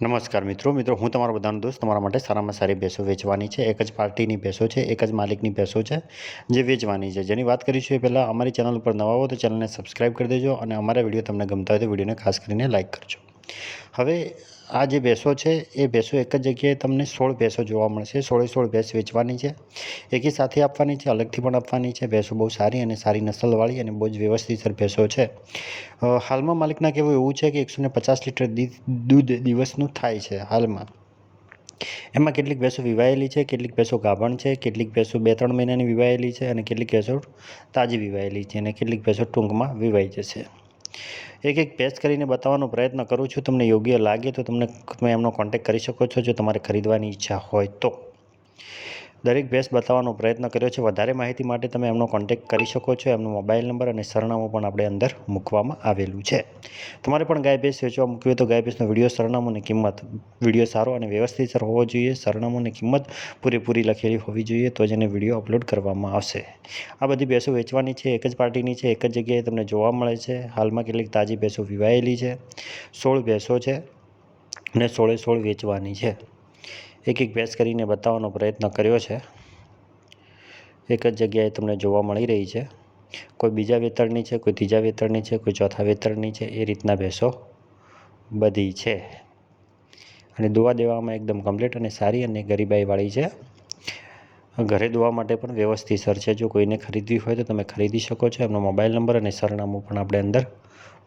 નમસ્કાર મિત્રો મિત્રો, હું તમારો બધાનો દોસ્ત, તમારા માટે સારામાં સારી ભેંસો વેચવાની છે. એક જ પાર્ટીની ભેંસો છે, એક જ માલિકની ભેંસો છે જે વેચવાની છે. જેની વાત કરીશું એ પહેલાં અમારી ચેનલ ઉપર નવા હો તો ચેનલને સબસ્ક્રાઈબ કરી દેજો અને અમારા વીડિયો તમને ગમતા હોય તો વિડીયોને ખાસ કરીને લાઇક કરજો. હવે આ જે ભેંસો છે, એ ભેંસો એક જ જગ્યાએ તમને સોળ ભેંસો જોવા મળશે. સોળે સોળ ભેંસ વેચવાની છે. એકી સાથે આપવાની છે, અલગથી પણ આપવાની છે. ભેંસો બહુ સારી અને સારી નસલવાળી અને બહુ જ વ્યવસ્થિત ભેંસો છે. હાલમાં માલિકના કહેવું એવું છે કે એકસો પચાસ લીટર દૂધ દિવસનું થાય છે હાલમાં. એમાં કેટલીક ભેંસો વિવાયેલી છે, કેટલીક ભેંસો ગાભણ છે, કેટલીક ભેંસો બે ત્રણ મહિનાની વિવાયેલી છે અને કેટલીક ભેંસો તાજી વિવાયેલી છે અને કેટલીક ભેંસો ટૂંકમાં વિવાઈ જશે. એક એક પેજ કરીને બતાવવાનો પ્રયત્ન કરું છું. તમને યોગ્ય લાગે તો તમને તમે એમનો કોન્ટેક કરી શકો છો જો તમારે ખરીદવાની ઈચ્છા હોય તો. દરેક ભેંસ બતાવવાનો પ્રયત્ન કર્યો છે. વધારે માહિતી માટે તમે એમનો કોન્ટેક્ટ કરી શકો છો. એમનો મોબાઈલ નંબર અને સરનામું પણ આપણે અંદર મૂકવામાં આવેલું છે. તમારે પણ ગાય ભેંસ વેચવા મૂકવી તો ગાય ભેંસનો વીડિયો, સરનામું કિંમત. વીડિયો સારો અને વ્યવસ્થિત હોવો જોઈએ. સરનામું અને કિંમત પૂરેપૂરી લખેલી હોવી જોઈએ તો જ એને વીડિયો અપલોડ કરવામાં આવશે. આ બધી ભેંસો વેચવાની છે. એક જ પાર્ટીની છે. એક જ જગ્યાએ તમને જોવા મળે છે. હાલમાં કેટલીક તાજી ભેંસો વિવાયેલી છે. સોળ ભેંસો છે અને સોળે સોળ વેચવાની છે. એક એક ભેંસ કરીને બતાવવાનો પ્રયત્ન કર્યો છે. એક જ જગ્યાએ તમને જોવા મળી રહી છે. કોઈ બીજા વેતરણની છે, કોઈ ત્રીજા વેતરણની છે, કોઈ ચોથા વેતરણની છે, એ રીતના ભેંસો બધી છે. અને દોવા દેવામાં એકદમ કમ્પ્લીટ અને સારી અને ગરીબાઈવાળી છે. ઘરે દોવા માટે પણ વ્યવસ્થિત સર છે. જો કોઈને ખરીદવી હોય તો તમે ખરીદી શકો છો. એમનો મોબાઈલ નંબર અને સરનામું પણ આપણે અંદર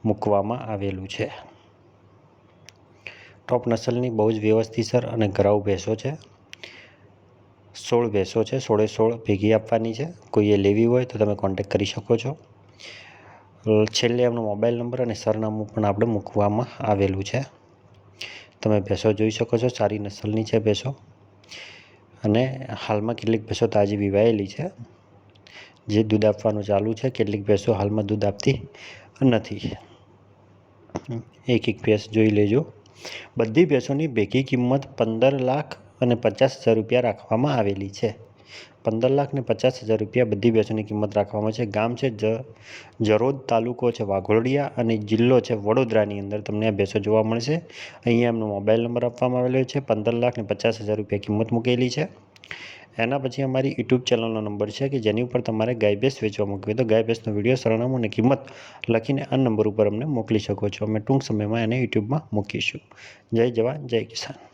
મૂકવામાં આવેલું છે. ટોપ નસલની બહુ જ વ્યવસ્થિત સર અને ઘરાઉ ભેંસો છે. સોળ ભેંસો છે, સોળે સોળ ભેગી આપવાની છે. કોઈએ લેવી હોય તો તમે કોન્ટેક કરી શકો છો. છેલ્લે એમનો મોબાઈલ નંબર અને સરનામું પણ આપણે મૂકવામાં આવેલું છે. તમે ભેંસો જોઈ શકો છો, સારી નસલની છે ભેંસો. અને હાલમાં કેટલીક ભેંસો તાજી વિવાયેલી છે. જે દૂધ આપવાનું ચાલુ છે, કેટલીક ભેંસો હાલમાં દૂધ આપતી નથી. એક એક ભેંસ જોઈ લેજો. બધી ભેંસોની ભેગી કિંમત પંદર લાખ અને પચાસ હજાર રૂપિયા રાખવામાં આવેલી છે. પંદર લાખ ને પચાસ હજાર રૂપિયા બધી ભેંસોની કિંમત રાખવામાં છે. ગામ છે જરોદ તાલુકો છે વાઘોડિયા અને જિલ્લો છે વડોદરાની અંદર તમને આ ભેંસો જોવા મળશે. અહીંયા એમનો મોબાઈલ નંબર આપવામાં આવેલો છે. પંદર લાખ ને પચાસ હજાર રૂપિયા કિંમત મૂકેલી છે. એના પછી અમારી યુટ્યુબ ચેનલનો નંબર છે કે જેની ઉપર તમારે ગાય ભેંસ વેચવા મૂકવી હોય તો ગાય ભેંસનો વીડિયો સરનામું અને કિંમત લખીને આ નંબર ઉપર અમને મોકલી શકો છો. અમે ટૂંક સમયમાં એને યુટ્યુબમાં મૂકીશું. જય જવાન, જય કિસાન.